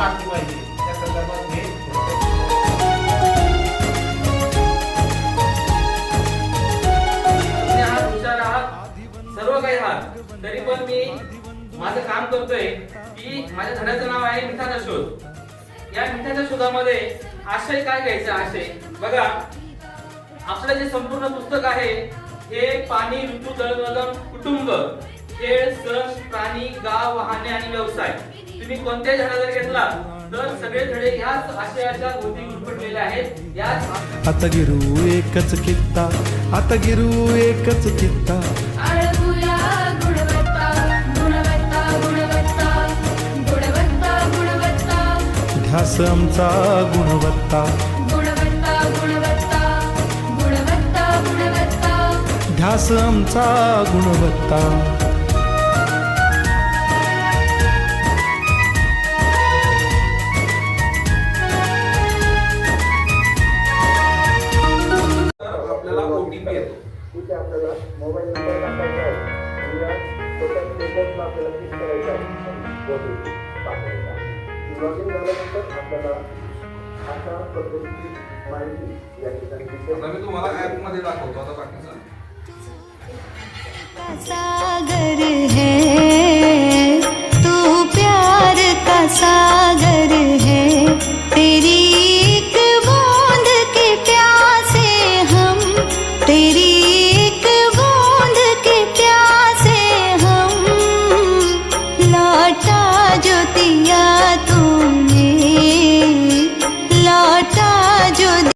टाकली पाहिजे. त्या संदर्भात हे सर्व काही हात. तरी पण मी माझं काम करतोय. की माझ्या धड्याचं नाव आहे मिठाचा शोध. या मिठाच्या शोधामध्ये आशय काय घ्यायचा? आशय. बघा आपलं जे संपूर्ण पुस्तक आहे हे पाणी ऋतू दळदळण कुटुंब खेळ सण प्राणी गाव वाहने आणि व्यवसाय. तुम्ही कोणत्याही धडा जर घेतला तर सगळे धडे ह्याच आशयाच्या भोवती गुरफटलेले आहेत. याच आता गिरू एकच कित्ता आता गिरू एकच कित्ता. आळगुया गुणवत्ता गुणवत्ता गुणवत्ता गुणवत्ता गुणवत्ता. ध्यास आमचा गुणवत्ता. गुणवत्ता गुणवत्ता गुणवत्ता गुणवत्ता. ध्यास आमचा गुणवत्ता. मोबाईल नंबर टाकायचा आहे. आणि या छोट्या स्टेटसला आपल्याला क्लिक करायचं आहे. आणि OTP टाकायचा आहे लॉग इन झाल्यानंतर आपल्याला अशा पद्धतीची माहिती या ठिकाणी तुम्हाला ऍपमध्ये दाखवतो आता बाकीचा. பத்தியா